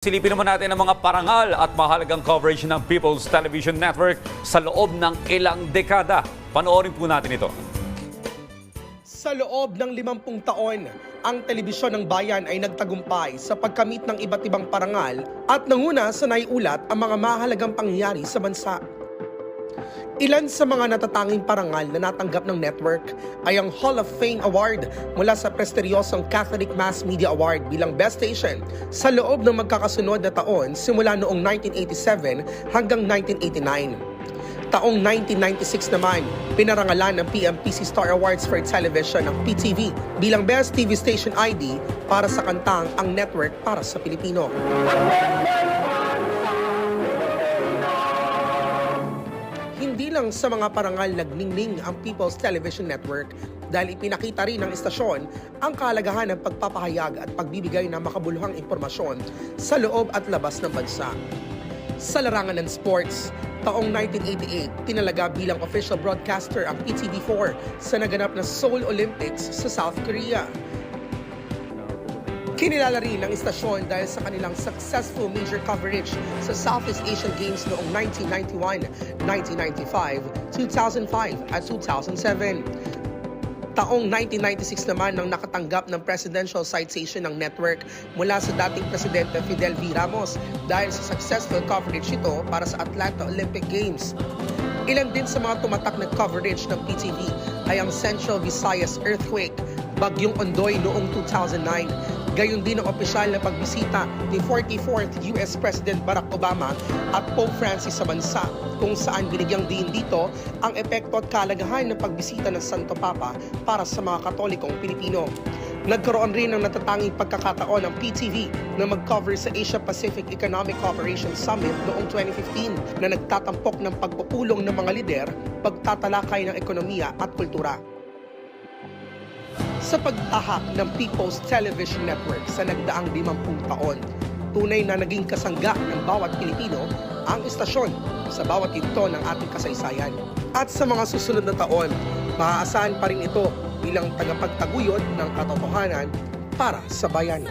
Silipin naman natin ang mga parangal at mahalagang coverage ng People's Television Network sa loob ng ilang dekada. Panoorin po natin ito. Sa loob ng 50 taon, ang telebisyon ng bayan ay nagtagumpay sa pagkamit ng iba't ibang parangal at nanguna sa naiulat ang mga mahalagang pangyayari sa bansa. Ilan sa mga natatanging parangal na natanggap ng network ay ang Hall of Fame Award mula sa prestigyosong Catholic Mass Media Award bilang Best Station sa loob ng magkakasunod na taon simula noong 1987 hanggang 1989. Taong 1996 naman, pinarangalan ng PMPC Star Awards for Television ng PTV bilang Best TV Station ID para sa kantang Ang Network para sa Pilipino. Hindi lang sa mga parangal nagningning ang People's Television Network dahil ipinakita rin ng istasyon ang kahalagahan ng pagpapahayag at pagbibigay ng makabuluhang impormasyon sa loob at labas ng bansa. Sa larangan ng sports, taong 1988, tinalaga bilang official broadcaster ang PTV4 sa naganap na Seoul Olympics sa South Korea. Kinilala rin ng istasyon dahil sa kanilang successful major coverage sa Southeast Asian Games noong 1991, 1995, 2005 at 2007. Taong 1996 naman nang nakatanggap ng presidential citation ng network mula sa dating presidente Fidel V. Ramos dahil sa successful coverage ito para sa Atlanta Olympic Games. Ilan din sa mga tumatak na coverage ng PTV ay ang Central Visayas Earthquake, Bagyong Ondoy noong 2009, gayon din ang opisyal na pagbisita ni 44th US President Barack Obama at Pope Francis sa bansa, kung saan binigyang din dito ang epekto at kalagahan ng pagbisita ng Santo Papa para sa mga Katolikong Pilipino. Nagkaroon rin ng natatanging pagkakataon ng PTV na mag-cover sa Asia-Pacific Economic Cooperation Summit noong 2015 na nagtatampok ng pagpupulong ng mga lider, pagtatalakay ng ekonomiya at kultura. Sa pagtahak ng People's Television Network sa nagdaang 50 taon, tunay na naging kasangga ng bawat Pilipino ang istasyon sa bawat yugto ng ating kasaysayan. At sa mga susunod na taon, maaasahan pa rin ito bilang tagapagtaguyod ng katotohanan para sa bayan.